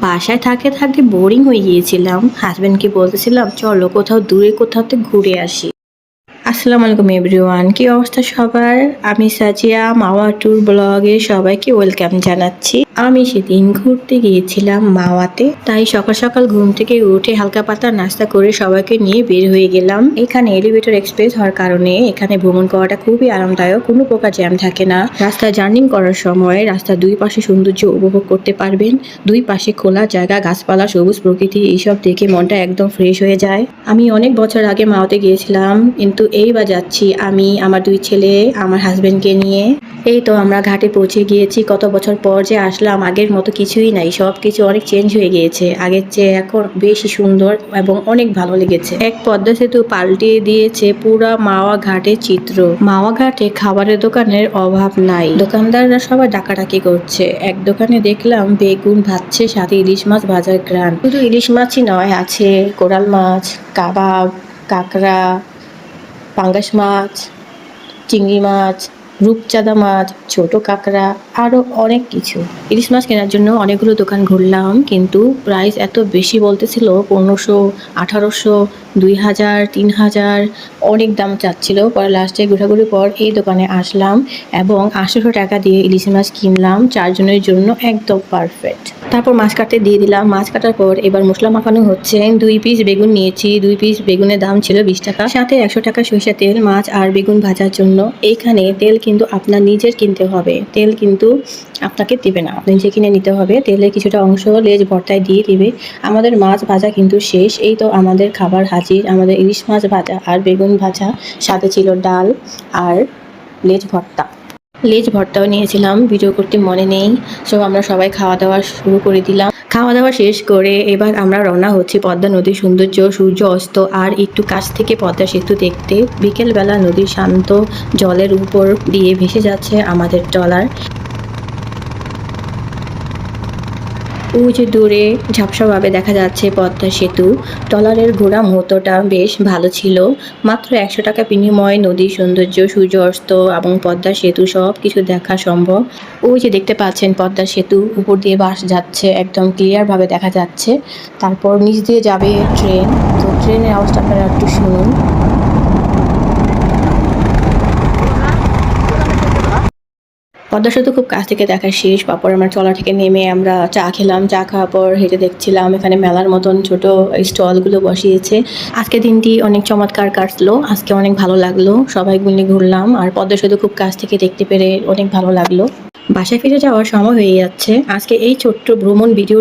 বাসায় থাকতে থাকতে বোরিং হয়ে গিয়েছিলাম। হাজব্যান্ডকে বলতেছিলাম চলো কোথাও দূরে কোথাওতে ঘুরে আসি। আসসালামু আলাইকুম এভরিওয়ান, কি অবস্থা সবার? আমি সাজিয়া, মাওয়া ট্যুর ব্লগে সবাইকে ওয়েলকাম জানাচ্ছি। আমি সেদিন ঘুরতে গিয়েছিলাম মাওয়াতে, তাই সকাল সকাল ঘুম থেকে উঠে হালকা পাতলা নাস্তা করে সবাইকে নিয়ে বের হয়ে গেলাম। এখানে এলিভেটর এক্সপ্রেস হওয়ার কারণে এখানে ভ্রমণ করাটা খুবই আরামদায়ক, কোনো প্রকার জ্যাম থাকে না। রাস্তায় জার্নিং করার সময় রাস্তার দুই পাশে সৌন্দর্য উপভোগ করতে পারবেন, দুই পাশে খোলা জায়গা, গাছপালা, সবুজ প্রকৃতি, এইসব দেখে মনটা একদম ফ্রেশ হয়ে যায়। আমি অনেক বছর আগে মাওয়াতে গিয়েছিলাম, কিন্তু এইবার যাচ্ছি আমি, আমার দুই ছেলে, আমার হাজব্যান্ডকে নিয়ে। এই তো আমরা ঘাটে পৌঁছে গিয়েছি, কত বছর পর যে আসলাম, আগের মতো কিছুই নাই সব কিছু অনেক চেঞ্জ হয়ে গিয়েছে। আগের চেয়ে এখন বেশি সুন্দর এবং অনেক ভালো লেগেছে। এক পদ্মা সেতু পাল্টিয়ে দিয়েছে পুরা মাওয়া ঘাটের চিত্র। মাওয়া ঘাটে খাবারের দোকানের অভাব নাই। দোকানদাররা সবাই ডাকাডাকি করছে। এক দোকানে দেখলাম বেগুন ভাজছে, সাথে ইলিশ মাছ ভাজার গ্রান শুধু ইলিশ মাছই নয়, আছে কোরাল মাছ, কাবাব, কাঁকড়া পাঙ্গাস মাছ চিংড়ি মাছ রূপচাঁদা মাছ, ছোট কাঁকড়া আরও অনেক কিছু। ইলিশ মাছ কেনার জন্য অনেকগুলো দোকান ঘুরলাম, কিন্তু প্রাইস এত বেশি বলতেছিল, পনেরোশো, আঠারোশো, দুই হাজার, তিন হাজার, অনেক দাম চাচ্ছিল। পরে লাস্টে ঘোরাঘুরির পর এই দোকানে আসলাম এবং আটশোশো টাকা দিয়ে ইলিশ মাছ কিনলাম, চারজনের জন্য একদম পারফেক্ট তারপর মাছ কাটতে দিয়ে দিলাম। মাছ কাটার পর এবার মশলা মাখানো হচ্ছে। দুই পিস বেগুন নিয়েছি। দুই পিস বেগুনের দাম ছিল বিশ টাকা। সাথে একশো টাকা সরিষা তেল, মাছ আর বেগুন ভাজার জন্য। এইখানে তেল কিন্তু আপনার নিজের কিনতে হবে। তেল কিন্তু আপনাকে দেবে না। আপনি নিজে কিনে নিতে হবে, তেলের কিছুটা অংশ লেজ ভর্তায় দিয়ে দিবে। আমাদের মাছ ভাজা কিন্তু শেষ। এই তো আমাদের খাবার হাজির। আমাদের ইলিশ মাছ ভাজা আর বেগুন ভাজা। সাথে ছিল ডাল আর লেজ ভর্তা। লেজ ভর্তাও নিয়েছিলাম। ভিডিও করতে মনে নেই। সব আমরা সবাই খাওয়া দাওয়া শুরু করে দিলাম। খাওয়া দাওয়া শেষ করে এবার আমরা রওনা হচ্ছি পদ্মা নদীর সৌন্দর্য, সূর্য অস্ত আর একটু কাছ থেকে পদ্মা সেতু দেখতে। বিকেলবেলা নদীর শান্ত জলের উপর দিয়ে ভেসে যাচ্ছে আমাদের ট্রলার। ওই যে দূরে ঝাপসাভাবে দেখা যাচ্ছে পদ্মা সেতু ট্রলারের ঘোড়া মুহূর্তটা বেশ ভালো ছিল। মাত্র একশো টাকা বিনিময়ে নদীর সৌন্দর্য সূর্য অস্ত এবং পদ্মা সেতু সব কিছু দেখা সম্ভব। ওই যে দেখতে পাচ্ছেন পদ্মা সেতু, উপর দিয়ে বাস যাচ্ছে, একদম ক্লিয়ারভাবে দেখা যাচ্ছে। তারপর নিচ দিয়ে যাবে ট্রেন। তো ট্রেনের আওয়াজটা আপনারা একটু শুনুন। পদ্মা সেতু খুব কাছ থেকে দেখা শেষ। তারপর আমরা ট্রলার থেকে নেমে আমরা চা খেলাম, চা খাওয়ার পর হেঁটে দেখছিলাম এখানে মেলার মতন ছোট স্টলগুলো বসিয়েছে। আজকে দিনটি অনেক চমৎকার কাটলো, আজকে অনেক ভালো লাগল, সবাই মিলে ঘুরলাম আর পদ্মা সেতু খুব কাছ থেকে দেখতে পেরে অনেক ভালো লাগল। বাসায় ফিরে যাওয়ার সময় হয়ে যাচ্ছে। আজকে এই ছোট্ট ভ্রমণ ভিডিও